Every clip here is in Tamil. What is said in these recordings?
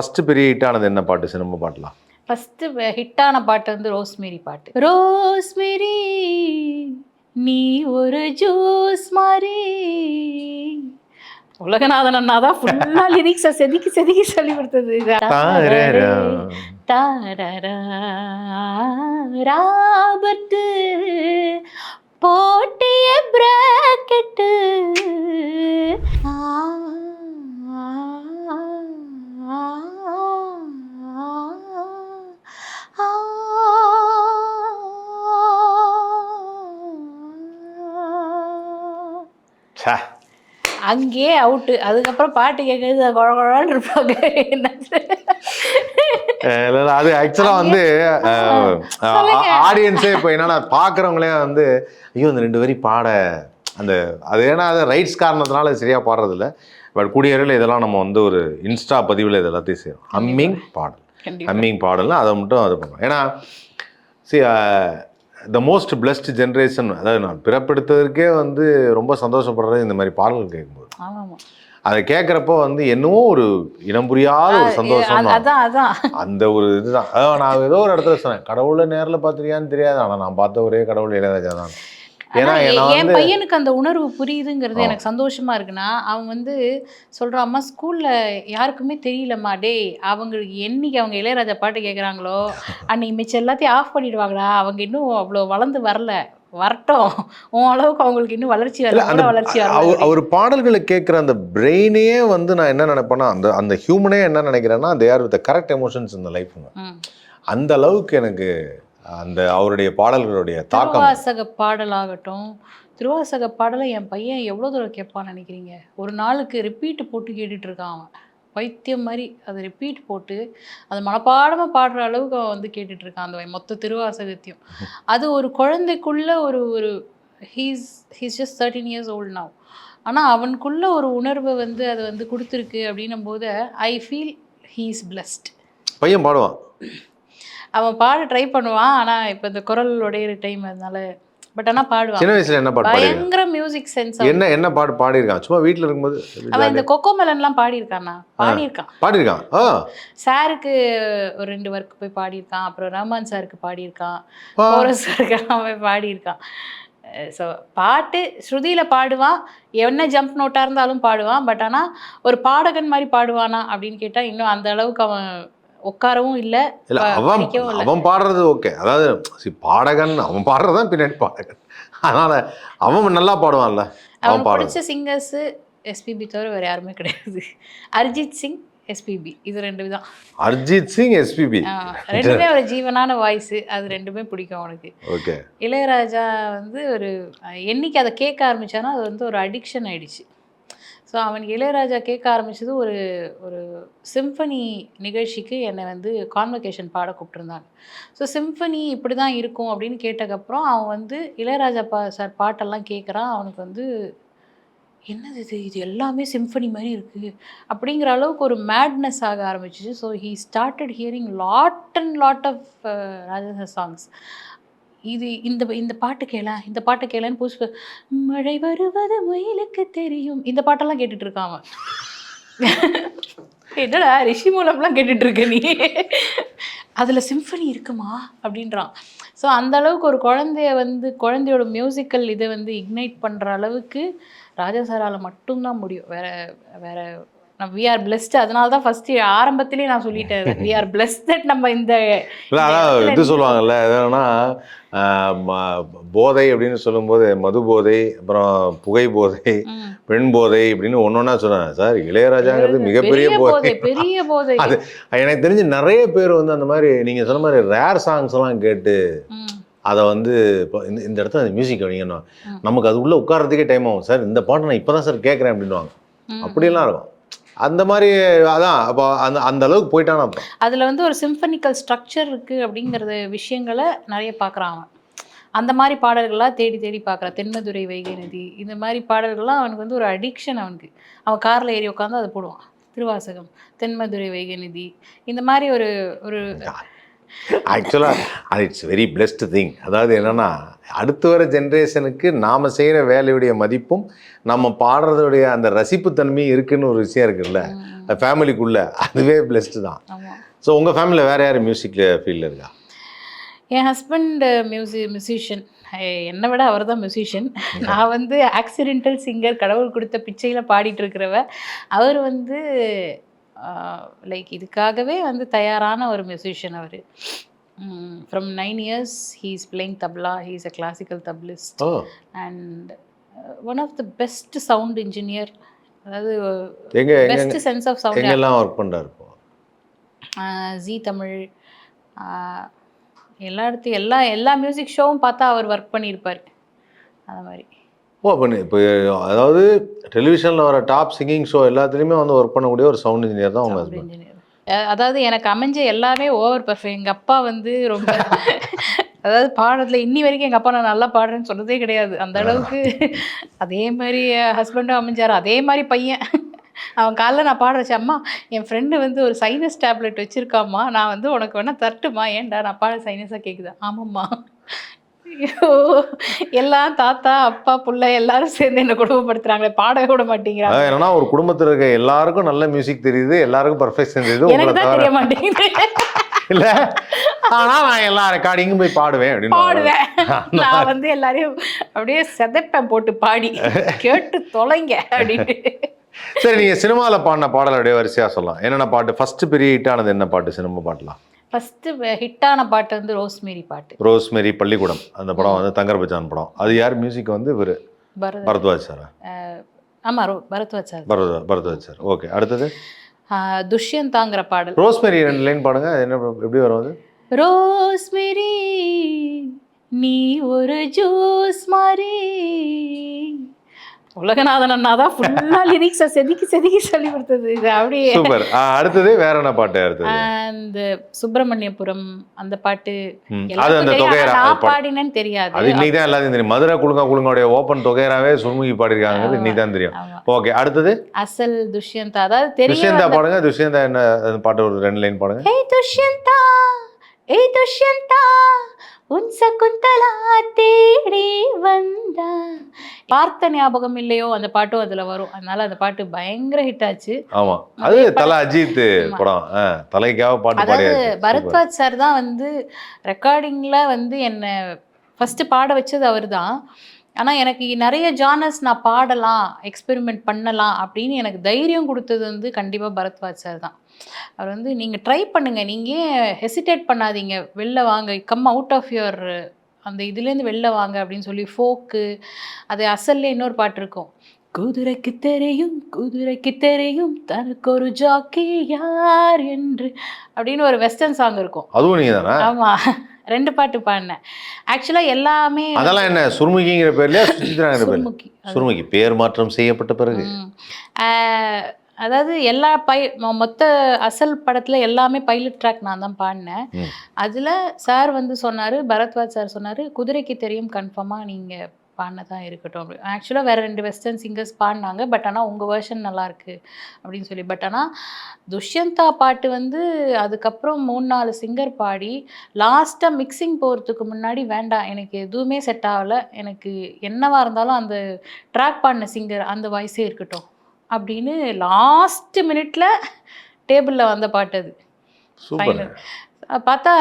ஃபர்ஸ்ட் பெரிய ஹிட்டானது என்ன பாட்டு சினிமா பாட்டுலாம்? ஃபஸ்ட்டு ஹிட்டான பாட்டு வந்து ரோஸ்மேரி பாட்டு. ரோஸ்மேரி நீ ஒரு ஜூஸ் மாதிரி. உலகநாதன் அண்ணா தான் ஃபுல்லாக லிரிக்ஸை செதுக்கி செதுக்கி சொல்லி கொடுத்தது. ராபர்ட்டு போட்டிய பிராக்கெட்டு. அங்கேயே அவுட்டு அதுக்கப்புறம் பாட்டு கேட்கறது குழ குழான்னு இருப்பாங்க. இல்ல, அது ஆக்சுவலா வந்து. ஆடியன்ஸே இப்போ என்னன்னா பாக்குறவங்களே வந்து ஐயோ இந்த ரெண்டு வரி பாட அந்த அது ஏன்னா அது ரைட்ஸ் காரணத்தினால சரியா பாடுறது இல்ல பட் கூடிய விரைவில் இதெல்லாம் நம்ம வந்து ஒரு இன்ஸ்டா பதிவில் இது எல்லாத்தையும் செய்யணும் ஹம்மிங் பாடல். ஹம்மிங் பாடல்னா அதை மட்டும் அது பண்ணுவோம் ஏன்னா see the most blessed generation அதாவது நான் பிறப்பெடுத்ததற்கே வந்து ரொம்ப சந்தோஷப்படுறது இந்த மாதிரி பாடல்கள் கேட்கும்போது. அதை கேட்குறப்போ வந்து என்னவோ ஒரு இனம் புரியாத ஒரு சந்தோஷம் அந்த ஒரு இதுதான். அதான் நான் ஏதோ ஒரு இடத்துல சொன்னேன் கடவுளை நேரில் பார்த்துருக்கியான்னு தெரியாது ஆனால் நான் பார்த்த ஒரே கடவுள் இளையராஜா தான். ஏன்னா என் பையனுக்கு அந்த உணர்வு புரியுதுங்கிறது. எனக்கு சந்தோஷமா இருக்குன்னா அவன் வந்து சொல்றான் அம்மா ஸ்கூல்ல யாருக்குமே தெரியலம்மா டேய் அவங்களுக்கு என்னைக்கு அவங்க இளையராஜா பாட்டு கேட்குறாங்களோ அன்னைக்கு மிச்சம் எல்லாத்தையும் ஆஃப் பண்ணிடுவாங்கடா அவங்க இன்னும் அவ்வளோ வளர்ந்து வரல வரட்டும் உன் அளவுக்கு அவங்களுக்கு இன்னும் வளர்ச்சி வரல வளர்ச்சி அவர் அவர் பாடல்களை கேட்குற அந்த பிரெயினே வந்து நான் என்ன நினைப்பேன்னா அந்த அந்த ஹியூமனே என்ன நினைக்கிறேன்னா they are with correct emotions இந்த லைஃப்ங்க. அந்த அளவுக்கு எனக்கு அந்த அவருடைய பாடல்களுடைய தாக்கம். திருவாசக பாடலாகட்டும் திருவாசக பாடலை என் பையன் எவ்வளோ தூரம் கேட்பான்னு நினைக்கிறீங்க? ஒரு நாளுக்கு ரிப்பீட் போட்டு கேட்டுட்டு இருக்கான் அவன். பைத்தியம் மாதிரி அதை ரிப்பீட் போட்டு அது மனப்பாடமாக பாடுற அளவுக்கு அவன் வந்து கேட்டுட்டு இருக்கான் அந்த மொத்த திருவாசகத்தையும். அது ஒரு குழந்தைக்குள்ள ஒரு ஒரு he's he's just thirteen years old now. ஆனால் அவனுக்குள்ள ஒரு உணர்வை வந்து அது வந்து கொடுத்துருக்கு அப்படின்னும் போது ஐ ஃபீல் ஹீஸ் blessed. பையன் பாடுவான். அவன் பாட ட்ரை பண்ணுவான் ஆனால் இப்போ இந்த குரல் உடையிற டைம் அதனால பட் ஆனால் பாடுவான். சின்ன வயசுல என்ன பாட்டு பயங்கர மியூசிக் சென்ஸ் என்ன என்ன பாட்டு பாடியிருக்கான்? சும்மா வீட்டில் இருக்கும்போது அவன் இந்த கொக்கோ மெலன்லாம் பாடியிருக்கானா பாடியிருக்கான். பாடியிருக்கான். சாருக்கு ஒரு ரெண்டு ஒர்க் போய் பாடியிருக்கான் அப்புறம் ரஹ்மான் சாருக்கு பாடியிருக்கான். கோரஸ் சாருக்கெல்லாம் போய் பாடியிருக்கான். ஸோ பாட்டு ஸ்ருதியில் பாடுவான் என்ன ஜம்ப் நோட்டாக இருந்தாலும் பாடுவான் பட் ஆனால் ஒரு பாடகன் மாதிரி பாடுவானா அப்படின்னு கேட்டால் இன்னும் அந்த அளவுக்கு அவன் உட்காரவும் இல்லை இல்ல அவன். அவன் பாடுறது ஓகே. அதாவது see, பாடகன் அவன் பாடுறதான் பின்னாடி பாடகன். அதனால அவன் நல்லா பாடுவான்ல அவன் பாடுறது. பிடிச்ச சிங்கர்ஸு எஸ்பிபி தவிர வேறு யாருமே கிடையாது. அரிஜித் சிங் எஸ்பிபி இது ரெண்டு தான். அர்ஜித் சிங் எஸ்பிபி ரெண்டுமே ஒரு ஜீவனான வாய்ஸ் அது ரெண்டுமே பிடிக்கும் அவனுக்கு. ஓகே. இளையராஜா வந்து ஒரு என்னைக்கு அதை கேட்க ஆரம்பிச்சானோ அது வந்து ஒரு அடிக்ஷன் ஆயிடுச்சு. ஸோ அவன் இளையராஜா கேட்க ஆரம்பிச்சது ஒரு ஒரு சிம்ஃபனி நிகழ்ச்சிக்கு என்னை வந்து கான்வகேஷன் பாட கூப்பிட்டுருந்தாங்க. ஸோ சிம்ஃபனி இப்படி தான் இருக்கும் அப்படின்னு கேட்டக்கப்புறம் அவன் வந்து இளையராஜா பா சார் பாட்டெல்லாம் கேட்குறான். அவனுக்கு வந்து என்னது இது? இது எல்லாமே சிம்ஃபனி மாதிரி இருக்குது அப்படிங்கிற அளவுக்கு ஒரு மேட்னஸ் ஆக ஆரம்பிச்சிச்சு. So he started hearing lot and lot of Raja songs இது இந்த இந்த பாட்டு கேள இந்த பாட்டு கேளன்னு புதுசு மழை வருவது மயிலுக்கு தெரியும். இந்த பாட்டெல்லாம் கேட்டுட்டு இருக்கான் அவன். என்னடா ரிஷி மூலம்லாம் கேட்டுட்டு இருக்க நீ? அதில் சிம்ஃபனி இருக்குமா? அப்படின்றான். ஸோ அந்த அளவுக்கு ஒரு குழந்தைய வந்து குழந்தையோட மியூசிக்கல் இதை வந்து இக்னைட் பண்ணுற அளவுக்கு ராஜா சாரால் மட்டும்தான் முடியும். வேற வேற நம்ம வி ஆர் பிளெஸ்ட் அதனால தான் ஃபர்ஸ்ட் ஆரம்பத்திலேயே நான் சொல்லிட்டேன் வி ஆர் பிளெஸ்ட் நம்ம இந்த இல்லை அதான் இது சொல்லுவாங்கல்ல என்னன்னா போதை அப்படின்னு சொல்லும்போது மது போதை அப்புறம் புகை போதை பெண் போதை அப்படின்னு ஒன்னொன்னா சொன்னாங்க சார் இளையராஜாங்கிறது மிகப்பெரிய போதை. பெரிய போதை. அது எனக்கு தெரிஞ்சு நிறைய பேர் வந்து அந்த மாதிரி நீங்க சொன்ன மாதிரி ரேர் சாங்ஸ் எல்லாம் கேட்டு அதை வந்து இப்போ இந்த இந்த இடத்துல அந்த மியூசிக் ம். நமக்கு அது உள்ள உட்கார்றதுக்கே டைம் ஆகும். சார் இந்த பாட்டை நான் இப்பதான் சார் கேட்குறேன் அப்படின்வாங்க. அப்படியெல்லாம் இருக்கும். அந்த மாதிரி அதான் அப்போ அந்த அந்த அளவுக்கு போயிட்டானா அதில் வந்து ஒரு சிம்பனிக்கல் ஸ்ட்ரக்சர் இருக்குது அப்படிங்கிறத விஷயங்களை நிறைய பார்க்குறான் அவன். அந்த மாதிரி பாடல்கள்லாம் தேடி தேடி பார்க்குறான் தென்மதுரை வைகை நதி இந்த மாதிரி பாடல்கள்லாம் அவனுக்கு வந்து ஒரு அடிக்ஷன் அவனுக்கு. அவன் காரில் ஏறி உட்காந்து அதை போடுவான். திருவாசகம் தென்மதுரை வைகை நதி இந்த மாதிரி ஒரு ஒரு ஆக்சுவலாக அது இட்ஸ் வெரி பிளெஸ்ட் திங் அதாவது என்னன்னா அடுத்து வர ஜென்ரேஷனுக்கு நாம் செய்கிற வேலையுடைய மதிப்பும் நம்ம பாடுறதுடைய அந்த ரசிப்புத்தன்மையும் இருக்குன்னு ஒரு விஷயம் இருக்குல்ல. ஃபேமிலிக்குள்ள அதுவே பிளெஸ்ட்டு தான். ஸோ உங்கள் ஃபேமிலியில் வேறு யார் மியூசிக்கில் ஃபீல்டில் இருக்கா? என் ஹஸ்பண்ட் மியூசி மியூசிஷியன் என்னை விட அவர் தான் மியூசிஷியன் நான் வந்து ஆக்சிடென்டல் சிங்கர் கடவுள் கொடுத்த பிச்சையில் பாடிட்டு இருக்கிறவ. அவர் வந்து லைக் இதுக்காகவே வந்து தயாரான ஒரு musician our. From nine years he is playing tabla he is a classical tablist and one of the best sound engineer அதாவது பெஸ்ட் சென்ஸ் ஆஃப் சவுண்ட் எங்கெல்லாம் ஒர்க் பண்ணுறாரு இப்போ? ஜி தமிழ் எல்லா இடத்து எல்லா எல்லா மியூசிக் ஷோவும் பார்த்தா அவர் ஒர்க் பண்ணியிருப்பார். அந்த மாதிரி. ஓ பண்ணு இப்போ அதாவது டெலிவிஷனில் வர டாப் சிங்கிங் ஷோ எல்லாத்துலேயுமே வந்து ஒர்க் பண்ணக்கூடிய ஒரு சவுண்ட் இன்ஜினியர் தான் உங்கள் ஹஸ்பண்ட் அதாவது எனக்கு அமைஞ்ச எல்லாமே ஓவர் பர்ஃபெக்ட் எங்கள் அப்பா வந்து ரொம்ப அதாவது பாடுறதுல இன்னி வரைக்கும் எங்கள் அப்பா நான் நல்லா பாடுறேன்னு சொன்னதே கிடையாது. அந்த அளவுக்கு அதே மாதிரி ஹஸ்பண்டும் அமைஞ்சார். அதே மாதிரி பையன். அவன் காலைல நான் பாட வச்சேன் அம்மா என் ஃப்ரெண்டு வந்து ஒரு சைனஸ் டேப்லெட் வச்சுருக்காம்மா. நான் வந்து உனக்கு வேணா தரட்டுமா ஏன்டா நான் பாட சைனஸாக கேட்குதா ஆமாம்மா. எல்லாம் தாத்தா அப்பா புள்ள எல்லாரும் சேர்ந்து என்ன குடும்பப்படுத்துறாங்களே பாடவே விட மாட்டேங்கிறாங்க. என்னன்னா ஒரு குடும்பத்தில் இருக்க எல்லாருக்கும் நல்ல மியூசிக் தெரியுது எல்லாருக்கும் பர்ஃபெக்ஷன் தெரியுது. எனக்கு தான் தெரிய மாட்டேங்குது. இல்ல? ஆனா நான் எல்லா ரெக்கார்டிங்கும் போய் பாடுவேன் அப்படின்னு பாடுவேன். நான் வந்து எல்லாரையும் அப்படியே செதைப்பேன் போட்டு பாடி. கேட்டு தொலைங்க அப்படின்ட்டு சரி நீங்க சினிமால பாடின பாடல் அப்படியே வரிசையா சொல்லலாம். என்னென்ன பாட்டு? ஃபர்ஸ்ட் பெரிய ஹிட் ஆனது என்ன பாட்டு? சினிமா பாட்டுலாம். ஃபஸ்ட்டு ஹிட்டான பாட்டு வந்து ரோஸ்மேரி பாட்டு. ரோஸ்மெரி பள்ளிக்கூடம். அந்த படம் வந்து தங்கர் பச்சான் படம். அது யார்? மியூசிக் வந்து இவர். பரத் பரத்வாஜ் சார். ஆமாம் row Bharadwaj sir. Bharat Bharadwaj sir. Okay அடுத்தது? துஷ்யந்தாங்கிற பாடல். ரோஸ்மெரி ரெண்டு லைன் பாடுங்க. அது என்ன எப்படி வரும் அது? ரோஸ்மேரி நீ ஒரு ஜூஸ் மாதிரி. உலகநாதன் அண்ணா தான் ஃபுல்லாக லிரிக்ஸை செதுக்கி செதுக்கி சொல்லி கொடுத்தது இது அப்படியே சூப்பர். அடுத்தது வேற என்ன பாட்டு அடுத்தது? அந்த சுப்பிரமணியபுரம் அந்த பாட்டு. அது அந்த. தொகையரா? நான். பாடினேன்னு தெரியாது. அது இன்னைக்கு தான் எல்லாத்தையும் தெரியும். மதுரை குழுங்கா குழுங்கோடைய ஓப்பன் தொகையராவே சுருமுகி பாடிருக்காங்க இன்னைக்கு தான் தெரியும். ஓகே அடுத்தது? அசல் துஷ்யந்தா. அதாவது தெரியும் துஷ்யந்தா பாடுங்க. துஷ்யந்தா என்ன பாட்டு ஒரு ரெண்டு லைன் பாடுங்க. ஏய் துஷ்யந்தா ஏய் துஷ்யந்தா உன் சகுந்தலா தேடி வந்தா. பார்த்த ஞாபகம் இல்லையோ? அந்த பாட்டும் அதுல வரும். அதனால அந்த பாட்டு பயங்கர ஹிட் ஆச்சு. ஆமா. அது தலை அஜித் படம். தலைக்காக பாட்டு அதாவது. பரத்வாஜ் சார் தான் வந்து ரெக்கார்டிங்கில் வந்து என்னை ஃபஸ்ட்டு பாட வச்சது அவர் தான். ஆனால் எனக்கு நிறைய ஜானர்ஸ் நான் பாடலாம் எக்ஸ்பெரிமெண்ட் பண்ணலாம் அப்படின்னு எனக்கு தைரியம் கொடுத்தது வந்து கண்டிப்பாக பரத்வாஜ் சார் தான். அவர் வந்து நீங்கள் ட்ரை பண்ணுங்கள் நீங்கள் ஏன் ஹெசிடேட் பண்ணாதீங்க? வெளில வாங்க. கம் அவுட் ஆஃப் யுவர் அந்த இதுலேருந்து வெளில வாங்க அப்படின்னு சொல்லி ஃபோக்கு அது அசல்ல இன்னொரு பாட்டு இருக்கும். குதிரைக்கு தெரியும் குதிரைக்கு தெரியும் தனக்கு ஒரு ஜாக்கி யார் என்று? அப்படின்னு ஒரு வெஸ்டர்ன் சாங் இருக்கும். அதுவும் நீங்க தானே ஆமா. ரெண்டு பாட்டு பாடினேன். ஆக்சுவலா எல்லாமே அதெல்லாம் என்ன சுருமுகிங்கிற பேர்லயா சுசித்ராங்கிற பேர் சுருமுகி பேர் மாற்றம் செய்யப்பட்ட பிறகு. அதாவது எல்லா பை மொத்த அசல் படத்துல எல்லாமே பைலட் ட்ராக் நான் தான் பாடினேன். அதுல சார் வந்து சொன்னாரு பரத்வாஜ் சார் சொன்னாரு குதிரைக்கு தெரியும் கன்ஃபார்மா நீங்க பாடினதான் இருக்கட்டும். அப்படி ஆக்சுவலாக வேற ரெண்டு வெஸ்டர்ன் சிங்கர்ஸ் பாடினாங்க பட் ஆனால் உங்கள் வேர்ஷன் நல்லா இருக்கு அப்படின்னு சொல்லி. பட் ஆனால் துஷ்யந்தா பாட்டு வந்து அதுக்கப்புறம் மூணு நாலு சிங்கர் பாடி லாஸ்ட்டாக மிக்சிங் போகிறதுக்கு முன்னாடி வேண்டாம் எனக்கு எதுவுமே செட் ஆகலை. எனக்கு என்னவா இருந்தாலும் அந்த ட்ராக் பாடின சிங்கர் அந்த வாய்ஸே இருக்கட்டும் அப்படின்னு லாஸ்ட் மினிட்ல டேபிளில் வந்த பாட்டு அது. பார்த்தா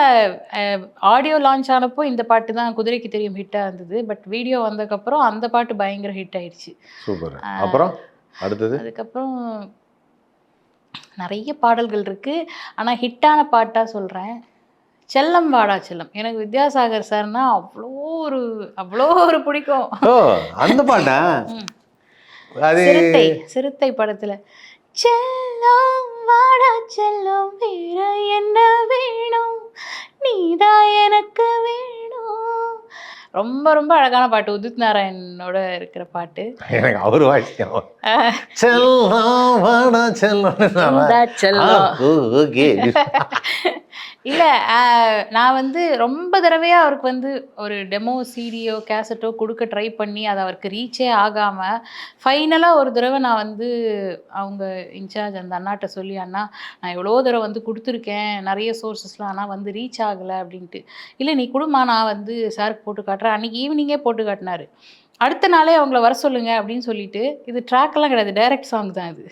ஆடியோ லான்ச் ஆனப்போ இந்த பாட்டு தான் குதிரைக்கு தெரியும் ஹிட்டாக இருந்தது. பட் வீடியோ வந்ததுக்கப்புறம் அந்த பாட்டு பயங்கர ஹிட் ஆயிடுச்சு. சூப்பர் அப்புறம்? அடுத்தது? அதுக்கப்புறம் நிறைய பாடல்கள் இருக்கு. ஆனா ஹிட்டான பாட்டா சொல்றேன். செல்லம் வாடா செல்லம். எனக்கு வித்யாசாகர் சார்னா அவ்வளோ ஒரு அவ்வளோ ஒரு பிடிக்கும். அந்த பாட்டா? சிறுத்தை சிறுத்தை படத்துல. செல்லம் வாடா செல்லம் வேற என்ன ரொம்ப ரொம்ப அழகான பாட்டு. உதித் நாராயணனோட இருக்கிற பாட்டு. எனக்கு அவர் வாய்ஸ் செல்லம் இல்லை நான் வந்து ரொம்ப தடவையாக அவருக்கு வந்து ஒரு டெமோ சீடியோ கேசட்டோ கொடுக்க ட்ரை பண்ணி அது அவருக்கு ரீச்சே ஆகாமல் ஃபைனலாக ஒரு தடவை நான் வந்து அவங்க இன்சார்ஜ் அந்த அண்ணாட்ட சொல்லி அண்ணா நான் எவ்வளோ தடவை வந்து கொடுத்துருக்கேன் நிறைய சோர்ஸஸ்லாம் ஆனால் வந்து ரீச் ஆகலை அப்படின்ட்டு. இல்லை நீ கொடுமா நான் வந்து சாருக்கு போட்டு காட்டுறேன். அன்றைக்கி ஈவினிங்கே போட்டு காட்டினார். அடுத்த நாளே அவங்கள வர சொல்லுங்கள் அப்படின்னு சொல்லிட்டு இது ட்ராக்கெல்லாம் கிடையாது டைரக்ட் சாங் தான் இது.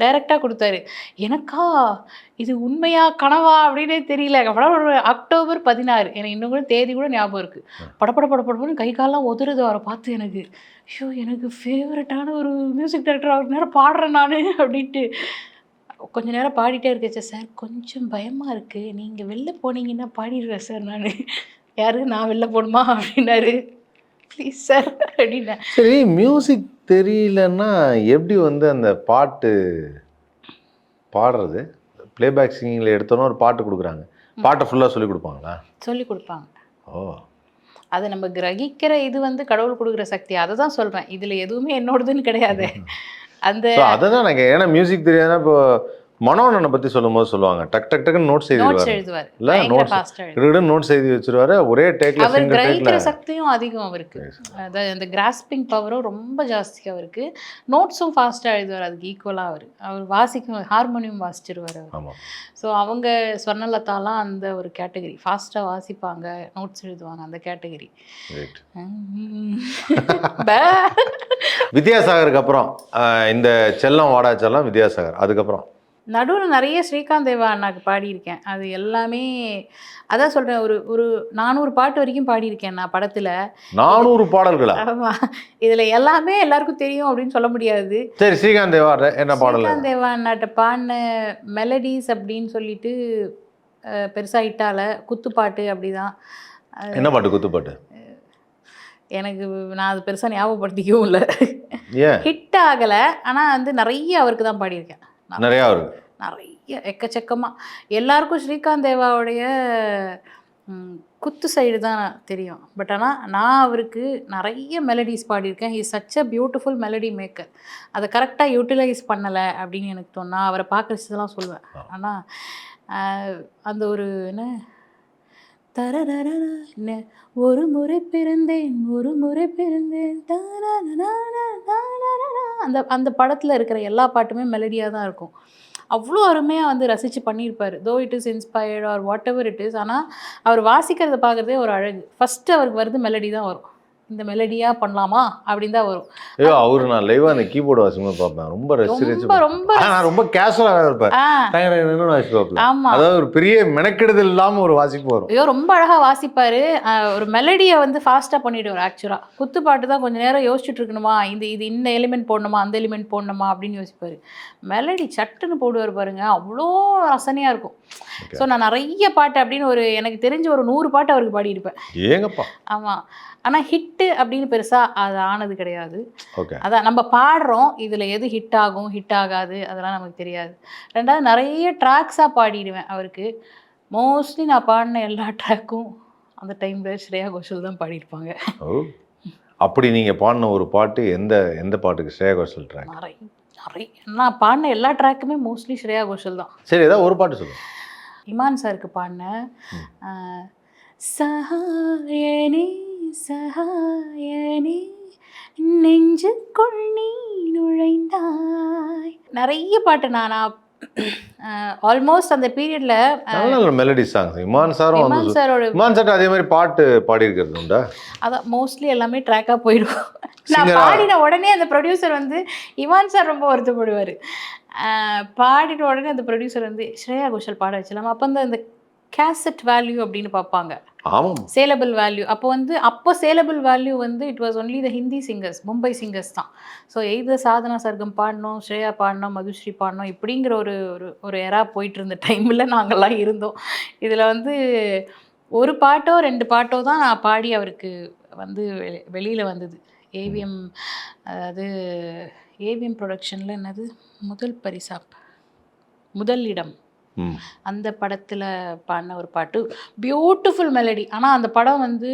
டைரெக்டாக கொடுத்தாரு. எனக்கா? இது உண்மையா? கனவா? அப்படின்னே தெரியல. படம் அக்டோபர் பதினாறு. எனக்கு இன்னும் கூட தேதி கூட ஞாபகம் இருக்கு. படப்பட படப்படப்படன்னு கை காலெல்லாம் உதறுது அவரை பார்த்து எனக்கு. ஐயோ எனக்கு ஃபேவரட்டான ஒரு மியூசிக் டைரக்டர் அவர் நேரம் பாடுறேன் நான் அப்படின்ட்டு. கொஞ்ச நேரம் பாடிட்டே இருக்கேன். சார் கொஞ்சம் பயமாக இருக்குது நீங்கள் வெளில போனீங்கன்னா பாடிடுவேன் சார் நான். யாரு? நான் வெளில போகணுமா? அப்படின்னாரு. ப்ளீஸ் சார் அப்படின்னேன் சரி மியூசிக் தெரியலன்னா எப்படி வந்து அந்த பாட்டு பாடுறது? ப்ளேபேக் சிங்கிங்கில் எடுத்தோன்னா ஒரு பாட்டு கொடுக்குறாங்க. பாட்டை ஃபுல்லாக சொல்லி கொடுப்பாங்களா? சொல்லி கொடுப்பாங்க. ஓ. அதை நம்ம கிரகிக்கிற இது வந்து கடவுள் கொடுக்குற சக்தி. அதை தான் சொல்கிறேன் இதில் எதுவுமே என்னோடதுன்னு கிடையாது. அந்த அதை தான் எனக்கு ஏன்னா மியூசிக் தெரியாதுன்னா இப்போ மனோனனை பற்றி சொல்லும்போது சொல்லுவாங்க. டக் டக் டக்குன்னு நோட்ஸ் நோட்ஸ் எழுதிடுவார் எழுதுவார். இல்ல, எழுதுவார் கிரிடன் நோட்ஸ் எழுதி வச்சிருவாரு. ஒரே டேக்ல அவர் கிரகிக்கிற சக்தியும் அதிகம் அவருக்கு. அதாவது அந்த கிராஸ்பிங் பவரும் ரொம்ப ஜாஸ்தி அவருக்கு. நோட்ஸும் ஃபாஸ்ட்டாக எழுதுவார். அதுக்கு ஈக்குவலாக அவர். அவர் வாசிக்கும் ஹார்மோனியம் வாசிச்சிருவார் அவர். ஸோ அவங்க ஸ்வர்ணலதாலாம் அந்த ஒரு கேட்டகரி ஃபாஸ்ட்டாக வாசிப்பாங்க நோட்ஸ் எழுதுவாங்க அந்த கேட்டகரி வித்யாசாகருக்கு அப்புறம் இந்த செல்லம் வாடா செல்லம் வித்யாசாகர். அதுக்கப்புறம். நடுவில் நிறைய ஸ்ரீகாந்த் தேவா அண்ணாக்கு பாடியிருக்கேன். அது எல்லாமே அதான் சொல்கிறேன் ஒரு ஒரு நானூறு பாட்டு வரைக்கும் பாடியிருக்கேன் நான் படத்தில். நானூறு பாடல்களா? ஆமாம் இதில் எல்லாமே எல்லாருக்கும் தெரியும் அப்படின்னு சொல்ல முடியாது. சரி ஸ்ரீகாந்த் தேவா என்ன பாடல்? ஸ்ரீகாந்த் தேவா அண்ணாட்ட பாடின மெலடிஸ் அப்படின்னு சொல்லிட்டு அஹ், பெருசா ஹிட்டால குத்துப்பாட்டு அப்படிதான். என்ன பாட்டு குத்துப்பாட்டு எனக்கு நான் அது பெருசாக ஞாபகப்படுத்திக்கவும் இல்லை. ஹிட் ஆகலை ஆனால் வந்து நிறைய அவருக்கு தான் பாடியிருக்கேன். நிறையா இருக்கு. நிறைய எக்கச்சக்கமாக எல்லாருக்கும் ஸ்ரீகாந்த் தேவாவுடைய குத்து சைடு தான் தெரியும். பட் ஆனால் நான் அவருக்கு நிறைய melodies பாடியிருக்கேன். He such a beautiful melody maker அதை கரெக்டாக யூட்டிலைஸ் பண்ணலை அப்படின்னு எனக்கு தோணா அவரை பார்க்குறதுலாம் சொல்லுவேன். ஆனால் அந்த ஒரு என்ன? தரரரர, என்ன ஒரு முறை பிறந்தேன் ஒரு முறை பிறந்தேன் அந்த அந்த படத்தில் இருக்கிற எல்லா பாட்டுமே மெலடியாக தான் இருக்கும் அவ்வளோ அருமையாக வந்து ரசித்து பண்ணியிருப்பார் though it is inspired or whatever it is ஆனால் அவர் வாசிக்கிறத பார்க்குறதே ஒரு அழகு ஃபஸ்ட்டு அவருக்கு வருது மெலடி தான் வரும் இந்த மெலடியாக பண்ணலாமா அப்படின்னு தான் வரும். ஐயோ அவரு நான் லைவா அந்த கீபோர்டு வாசிக்கும்போது பார்ப்பேன். ரொம்ப ரசிச்சு ரொம்ப நான் ரொம்ப கேஷுவலாக இருப்பேன். ஆமாம் அதாவது ஒரு பெரிய மெனக்கெடுதல் இல்லாம ஒரு வாசிப்பு வரும். ஐயோ ரொம்ப அழகாக வாசிப்பார். ஒரு மெலடியை வந்து ஃபாஸ்ட்டாக பண்ணிவிடுவார் ஆக்சுவலாக குத்துப்பாட்டு தான் கொஞ்சம் நேரம் யோசிச்சுட்டு இருக்கணுமா? இந்த இது இந்த எலிமெண்ட் போடணுமா? அந்த எலிமெண்ட் போடணுமா? அப்படின்னு யோசிப்பார். மெலடி சட்டுன்னு போடுவார் பாருங்க. அவ்வளோ ரசனையாக இருக்கும். ஸோ நான் நிறைய பாட்டு அப்படின்னு ஒரு எனக்கு தெரிஞ்ச ஒரு நூறு பாட்டு அவருக்கு பாடியிருப்பேன். ஏங்கப்பா. ஆமாம் ஆனால் ஹிட்டு அப்படின்னு பெருசாக அது ஆனது கிடையாது. ஓகே அதான் நம்ம பாடுறோம் இதில் எது ஹிட் ஆகும் ஹிட் ஆகாது அதெல்லாம் நமக்கு தெரியாது. ரெண்டாவது நிறைய ட்ராக்ஸாக பாடிடுவேன் அவருக்கு. மோஸ்ட்லி நான் பாடின எல்லா ட்ராக்கும் அந்த டைமில் ஸ்ரேயா கோஷல் தான் பாடியிருப்பாங்க. அப்படி நீங்க பாடின ஒரு பாட்டு எந்த எந்த பாட்டுக்கு? ஸ்ரேயா கோஷல் ட்ராக் நிறைய நிறைய. நான் பாடின எல்லா ட்ராக்குமே மோஸ்ட்லி ஸ்ரேயா கோஷல் தான். சரி ஏதாவது ஒரு பாட்டு சொல்லுங்க. இமான் சாருக்கு பாடினேன் ஆஹ், சகாயனே நெஞ்சுக்குள் நீ நுழைந்தாய். நிறைய பாட்டு நான் ஆல்மோஸ்ட் அந்த பீரியட்ல நல்ல நல்ல மெலடி சாங்ஸ் இமான் சாரும் இமான் சாரோட இமான் சார் அதே மாதிரி பாட்டு பாடியிருக்கிறது உண்டா? அதான் மோஸ்ட்லி எல்லாமே ட்ராக்காக போயிடும் நான்? பாடின உடனே அந்த ப்ரொடியூசர் வந்து இவான் சார் ரொம்ப வருத்தப்படுவார். பாடின உடனே அந்த ப்ரொடியூசர் வந்து ஸ்ரேயா கோஷல் பாட வச்சலாம் அப்போ அந்த கேசட் வேல்யூ அப்படின்னு பார்ப்பாங்க. ஆமாம். சேலபிள் வேல்யூ அப்போ வந்து அப்போ சேலபிள் வேல்யூ வந்து it was only the Hindi singers Mumbai singers தான். ஸோ எய்த சாதனா சர்க்கம் பாடணும் ஸ்ரேயா பாடணும் மதுஸ்ரீ பாடணும் இப்படிங்கிற ஒரு ஒரு ஒரு எரா போயிட்டு இருந்த டைமில் நாங்கள்லாம் இருந்தோம். இதில் வந்து ஒரு பாட்டோ ரெண்டு பாட்டோ தான் நான் பாடி அவருக்கு வந்து வெளியில் வந்தது. ஏவிஎம் அதாவது ஏவிஎம் ப்ரொடக்ஷனில் என்னது? முதல் பரிசாப் முதல் இடம். அந்த படத்தில் பாடின ஒரு பாட்டு. பியூட்டிஃபுல் மெலடி ஆனால் அந்த படம் வந்து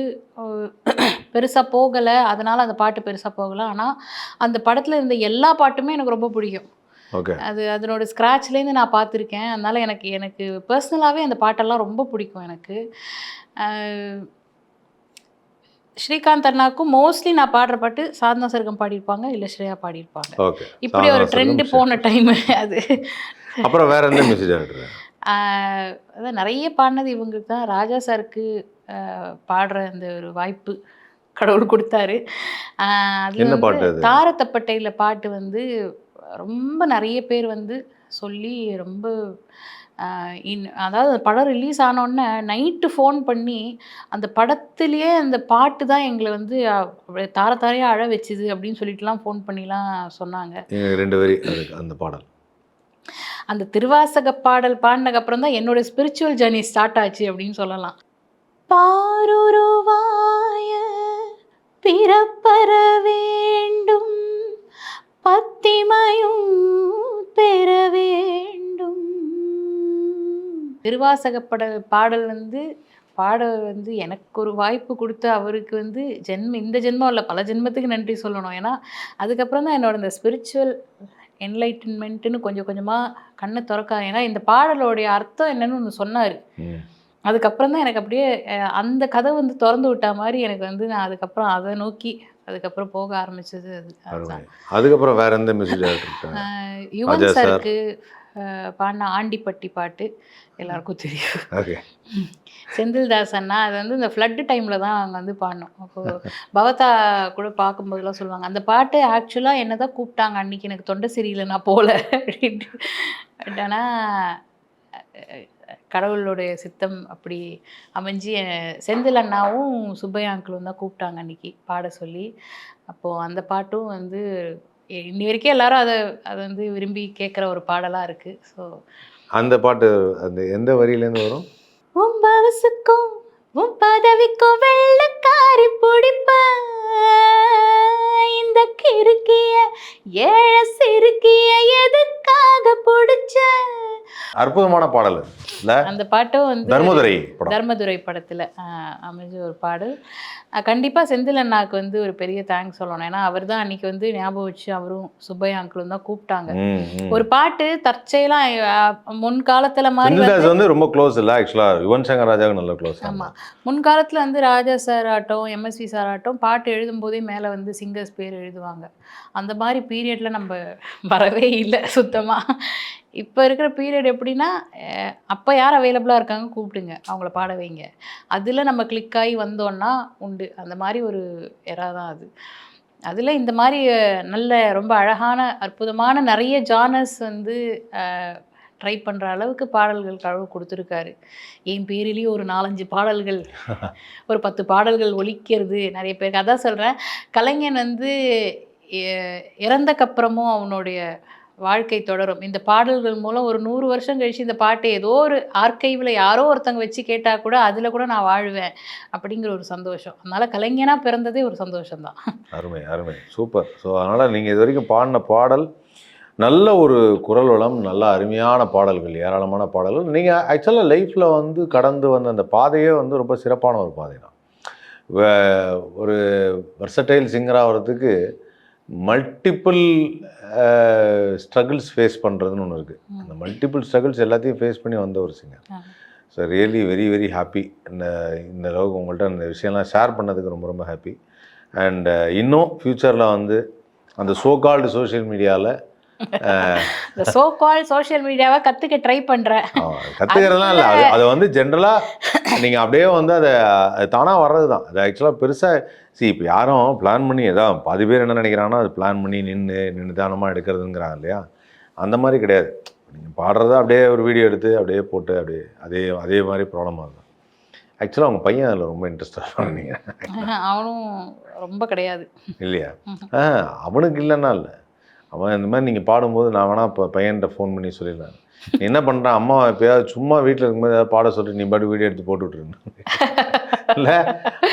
பெருசாக போகலை. அதனால் அந்த பாட்டு பெருசாக போகலை. ஆனால் அந்த படத்தில் இருந்த எல்லா பாட்டுமே எனக்கு ரொம்ப பிடிக்கும். அது அதனோட ஸ்க்ராட்ச்லேருந்து நான் பார்த்துருக்கேன். அதனால் எனக்கு எனக்கு பர்சனலாகவே அந்த பாட்டெல்லாம் ரொம்ப பிடிக்கும் எனக்கு. ஸ்ரீகாந்த் அண்ணாக்கும் மோஸ்ட்லி நான் பாடுற பாட்டு சாதனா சர்க்கம் பாடியிருப்பாங்க இல்லை ஸ்ரேயா பாடியிருப்பாங்க. இப்படி ஒரு ட்ரெண்ட் போன டைம் அது. அப்புறம் வேற எந்த மியூசிக் டைரக்டர் அதான் நிறைய பாடினது இவங்களுக்கு தான். ராஜா சாருக்கு பாடுற அந்த ஒரு வாய்ப்பு கடவுள் கொடுத்தாரு. அதுல என்ன வந்து பாட்டு அது? தாரத்தப்பட்டையில் பாட்டு வந்து ரொம்ப நிறைய பேர் வந்து சொல்லி ரொம்ப இன் அதாவது படம் ரிலீஸ் ஆனோடனே நைட்டு ஃபோன் பண்ணி அந்த படத்துலேயே அந்த பாட்டு தான் எங்களை வந்து தார தாரையாக அழ வச்சுது அப்படின்னு சொல்லிட்டுலாம் ஃபோன் பண்ணிலாம் சொன்னாங்க. ரெண்டு வரி அந்த பாடல். அந்த திருவாசக பாடல் பாடினதுக்கு அப்புறம் தான் என்னோட ஸ்பிரிச்சுவல் ஜேர்னி ஸ்டார்ட் ஆச்சு அப்படின்னு சொல்லலாம். பாருருவாய பிறப்பற வேண்டும். பத்திமையும் பெற வேண்டும். திருவாசக பட பாடல் வந்து பாட வந்து எனக்கு ஒரு வாய்ப்பு கொடுத்த அவருக்கு வந்து ஜென்ம இந்த ஜென்மம் இல்லை பல ஜென்மத்துக்கு நன்றி சொல்லணும். ஏன்னா அதுக்கப்புறம் தான் என்னோட இந்த ஸ்பிரிச்சுவல் என்லைட்டன்மெண்ட்டுன்னு கொஞ்சம் கொஞ்சமாக கண்ணை திறக்கா. ஏன்னா இந்த பாடலோடைய அர்த்தம் என்னன்னு ஒன்று சொன்னார். அதுக்கப்புறம் தான் எனக்கு அப்படியே அந்த கதை வந்து திறந்து விட்டா மாதிரி எனக்கு வந்து நான் அதுக்கப்புறம் அதை நோக்கி அதுக்கப்புறம் போக ஆரம்பிச்சது அதுதான் அதுக்கப்புறம் வேற எந்த அஹ், யுவன். சாருக்கு பாடின ஆண்டிப்பட்டி பாட்டு எல்லாருக்கும் தெரியும். செந்தில்தாஸ் அண்ணா அது வந்து இந்த ஃப்ளட்டு டைமில் தான் அங்கே வந்து பாடினோம். அப்போது பவதா கூட பார்க்கும்போதெல்லாம் சொல்லுவாங்க அந்த பாட்டு ஆக்சுவலாக என்ன தான் கூப்பிட்டாங்க அன்னைக்கு எனக்கு தொண்டை சரியில்லை நான் போகல அப்படின்ட்டு. பட் ஆனால் கடவுளுடைய சித்தம் அப்படி அமைஞ்சு செந்தில் அண்ணாவும் சுப்பையா அங்கிளும் தான் கூப்பிட்டாங்க அன்னைக்கு பாட சொல்லி. அப்போது அந்த பாட்டும் வந்து இன்னி வரைக்கும் எல்லாரும் அதை அதை வந்து விரும்பி கேட்குற ஒரு பாடலாக இருக்குது ஸோ அந்த பாட்டு அந்த எந்த வரியிலேருந்து வரும்? உன் பவசுக்கும் உன் பதவிக்கும் வெள்ளக்காரி பிடிப்ப இந்த கிறுக்கிய ஏழ சிறுக்கிய எதுக்காக பிடிச்ச? அற்புதமான பாடல் அந்த பாட்டும் வந்து தர்மதுரை தர்மதுரை படத்தில் அமைஞ்ச ஒரு பாடல். அஹ் கண்டிப்பா செந்தில் அண்ணாக்கு வந்து ஒரு பெரிய தேங்க்ஸ் சொல்லணும். ஏன்னா அவர் தான் அன்னைக்கு வந்து ஞாபகம் வச்சு அவரும் சுப்பையா அங்கிளும் தான் கூப்பிட்டாங்க. ஒரு பாட்டு தற்செயலாம் முன்காலத்துல மாதிரி வந்து- ரொம்ப க்ளோஸ் இல்ல ஆக்சுவலா யுவன் சங்கர் ராஜாவுக்கு நல்ல க்ளோஸ் ஆமா. முன்காலத்துல வந்து ராஜா சார் ஆட்டம் எம்எஸ்வி சார் ஆட்டம் பாட்டு எழுதும்போதே மேல வந்து சிங்கர்ஸ் பேர் எழுதுவாங்க. அந்த மாதிரி பீரியட்ல நம்ம வரவே இல்லை சுத்தமா. இப்போ இருக்கிற பீரியட் எப்படின்னா அப்ப யார் அவைலபிளா இருக்காங்க கூப்பிடுங்க அவங்கள பாட வைங்க. அதுல நம்ம கிளிக் ஆகி வந்தோம்னா உண்டு. அந்த மாதிரி ஒரு எரா தான் அது. அதில் இந்த மாதிரி நல்ல ரொம்ப அழகான அற்புதமான நிறைய ஜானர்ஸ் வந்து ட்ரை பண்ணுற அளவுக்கு பாடல்கள் கடவுள் கொடுத்துருக்காரு. என் பேரிலேயே ஒரு நாலஞ்சு பாடல்கள் ஒரு பத்து பாடல்கள் ஒலிக்கிறது நிறைய பேருக்கு. அதான் சொல்கிறேன் கலைஞன் வந்து இறந்தக்கப்புறமும் அவனுடைய வாழ்க்கை தொடரும். இந்த பாடல்கள் மூலம் ஒரு நூறு வருஷம் கழிச்சு இந்த பாட்டை ஏதோ ஒரு ஆர்கைவில் யாரோ ஒருத்தங்க வச்சு கேட்டால் கூட அதில் கூட நான் வாழ்வேன் அப்படிங்கிற ஒரு சந்தோஷம். அதனால் கலைஞனாக பிறந்ததே ஒரு சந்தோஷம்தான். அருமை அருமை. சூப்பர். ஸோ அதனால் நீங்கள் இது வரைக்கும் பாடின பாடல் நல்ல ஒரு குரல் வளம் நல்ல அருமையான பாடல்கள் ஏராளமான பாடல்கள். நீங்கள் ஆக்சுவலாக லைஃப்பில் வந்து கடந்து வந்த அந்த பாதையே வந்து ரொம்ப சிறப்பான ஒரு பாதை தான் ஒரு வெர்சடைல் சிங்கராக வர்றதுக்கு மல்டிப்புள் ஸ்ட்ரகிள்ஸ் ஃபேஸ் பண்ணுறதுன்னு ஒன்று இருக்குது. அந்த மல்டிபிள் ஸ்ட்ரகிள்ஸ் எல்லாத்தையும் ஃபேஸ் பண்ணி வந்த ஒரு singer. So really very very happy இந்த இந்த அளவுக்கு உங்கள்கிட்ட அந்த விஷயம்லாம் ஷேர் பண்ணதுக்கு ரொம்ப ரொம்ப ஹாப்பி அண்ட் இன்னும் ஃப்யூச்சரில் வந்து அந்த சோ கால்டு சோஷியல் மீடியாவில் இந்த சோ கால் சோஷியல் மீடியாவை கற்றுக்க ட்ரை பண்ணுறேன் கற்றுக்கிறதுலாம் இல்லை. அது அதை வந்து ஜென்ரலாக நீங்கள் அப்படியே வந்து அதை தானாக வர்றது தான் அது ஆக்சுவலாக பெருசாக see இப்போ யாரும் பிளான் பண்ணி ஏதாவது பாதி பேர் என்ன நினைக்கிறாங்கன்னா அது பிளான் பண்ணி நின்று நிதானமாக எடுக்கிறதுங்கிறாங்க இல்லையா? அந்த மாதிரி கிடையாது. நீங்கள் பாடுறத அப்படியே ஒரு வீடியோ எடுத்து அப்படியே போட்டு அப்படியே அதே அதே மாதிரி ப்ராப்ளம் ஆகுது. ஆக்சுவலாக அவங்க பையன் அதில் ரொம்ப இன்ட்ரெஸ்டாக நீங்கள் அவனும் ரொம்ப கிடையாது. இல்லையா? ஆ அவனுக்கு இல்லைன்னா இல்லை. அவன் இந்த மாதிரி நீங்கள் பாடும்போது நான் வேணா இப்போ பையன்கிட்ட ஃபோன் பண்ணி சொல்லிடலாம் நீ என்ன பண்ணுறான் அம்மா எப்பயாவது சும்மா வீட்டில் இருக்கும்போது ஏதாவது பாட சொல்லி நீ பாட்டு வீடியோ எடுத்து போட்டு விட்டுருன்னு இல்லை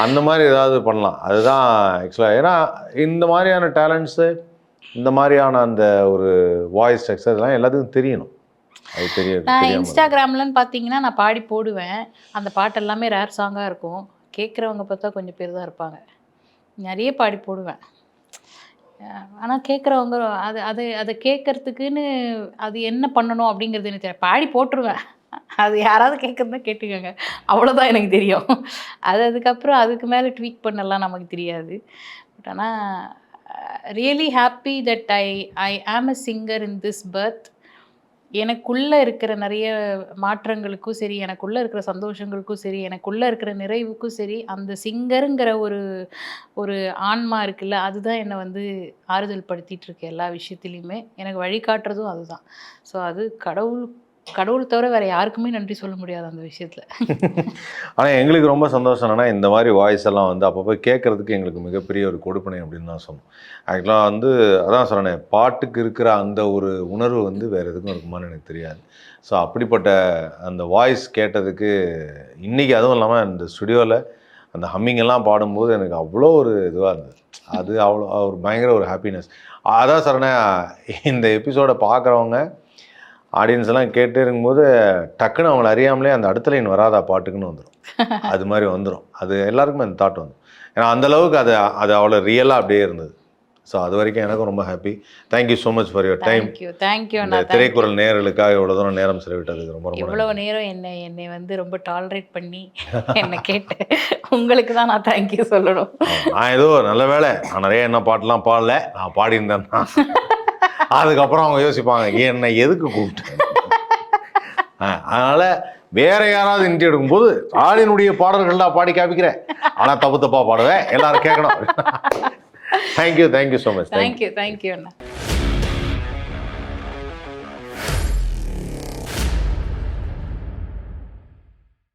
அந்த மாதிரி ஏதாவது பண்ணலாம். அதுதான் ஆக்சுவலாக ஏன்னா இந்த மாதிரியான டேலண்ட்ஸு இந்த மாதிரியான அந்த ஒரு வாய்ஸ் ஸ்ட்ரக்சர் இதெல்லாம் எல்லாத்துக்கும் தெரியணும். அது தெரியாது நான் இன்ஸ்டாகிராம்லன்னு பார்த்தீங்கன்னா நான் பாடி போடுவேன். அந்த பாட்டு எல்லாமே ரேர் சாங்காக இருக்கும். கேட்குறவங்க பார்த்தா கொஞ்சம் பேர் தான் இருப்பாங்க. நிறைய பாடி போடுவேன். ஆனால் கேட்குறவங்க அது அது அதை கேட்கறதுக்குன்னு அது என்ன பண்ணணும் அப்படிங்கிறது எனக்கு பாடி போட்டுருவேன். அது யாராவது கேட்குறதா கேட்டுக்கோங்க. அவ்வளோதான் எனக்கு தெரியும். அது அதுக்கப்புறம் அதுக்கு மேலே ட்வீக் பண்ணலாம் நமக்கு தெரியாது. பட் ஆனால் really happy that I I am a singer in this birth எனக்குள்ளே இருக்கிற நிறைய மாற்றங்களுக்கும் சரி எனக்குள்ளே இருக்கிற சந்தோஷங்களுக்கும் சரி எனக்குள்ளே இருக்கிற நிறைவுக்கும் சரி அந்த சிங்கருங்கிற ஒரு ஒரு ஆன்மா இருக்குல்ல அதுதான் என்னை வந்து ஆறுதல் படுத்திகிட்டு இருக்கு எல்லா விஷயத்துலையுமே. எனக்கு வழிகாட்டுறதும் அதுதான். ஸோ அது கடவுள் கடவுள் தவிர வேற யாருக்குமே நன்றி சொல்ல முடியாது அந்த விஷயத்தில். ஆனால் எங்களுக்கு ரொம்ப சந்தோஷம் என்னன்னா இந்த மாதிரி வாய்ஸ் எல்லாம் வந்து அப்பப்போ கேட்கறதுக்கு எங்களுக்கு மிகப்பெரிய ஒரு கொடுப்பனை அப்படின்னு தான் சொன்னோம் ஆக்சுவலாக வந்து அதான் சொன்னேன் பாட்டுக்கு இருக்கிற அந்த ஒரு உணர்வு வந்து வேறு எதுக்கும் இருக்குமான்னு எனக்கு தெரியாது. ஸோ அப்படிப்பட்ட அந்த வாய்ஸ் கேட்டதுக்கு இன்றைக்கி அதுவும் இல்லாமல் இந்த ஸ்டுடியோவில் அந்த ஹம்மிங்கெல்லாம் பாடும்போது எனக்கு அவ்வளோ ஒரு இதுவாக இருந்தது. அது அவ்வளோ ஒரு பயங்கர ஒரு ஹாப்பினஸ் அதான் சரணே இந்த எபிசோடை பார்க்குறவங்க ஆடியன்ஸ் எல்லாம் கேட்டே இருக்கும்போது டக்குன்னு அவங்கள அறியாமலே அந்த அடுத்த லைன் வராதா பாட்டுக்குன்னு வந்துடும் அது மாதிரி வந்துடும் அது எல்லாருக்குமே அந்த தாட் வந்துடும் ஏன்னா அந்த அளவுக்கு அது அது அவ்வளோ ரியலாக அப்படியே இருந்தது. ஸோ அது வரைக்கும் எனக்கும் ரொம்ப happy thank you so much for your time thank you இந்த. திரைக்குறள் நேயர்களுக்காக இவ்வளோ தூரம் நேரம் செலவிட்டதுக்கு ரொம்ப ரொம்ப இவ்வளவு நன்றி. நேரம் என்னை என்னை வந்து ரொம்ப டாலரேட் பண்ணி என்னை கேட்டு உங்களுக்கு தான் நான் தேங்க்யூ சொல்லணும். நான் ஏதோ நல்ல வேலை நான் நிறைய என்ன பாட்டெலாம் பாடல. நான் பாடியிருந்தேன் தான் அதுக்கப்புறம் அவங்க யோசிப்பாங்க என்னை எதுக்கு கூப்பிட்டேன் அதனால் வேற யாராவது இன்டர்வியூ எடுக்கும்போது ஆளினுடைய பாடல்கள்லாம் பாடி காமிக்கிறேன். ஆனால் தப்பு தப்பாக பாடுவேன். எல்லாரும் கேட்கணும். Thank you thank you so much thank you thank you thank you Anna.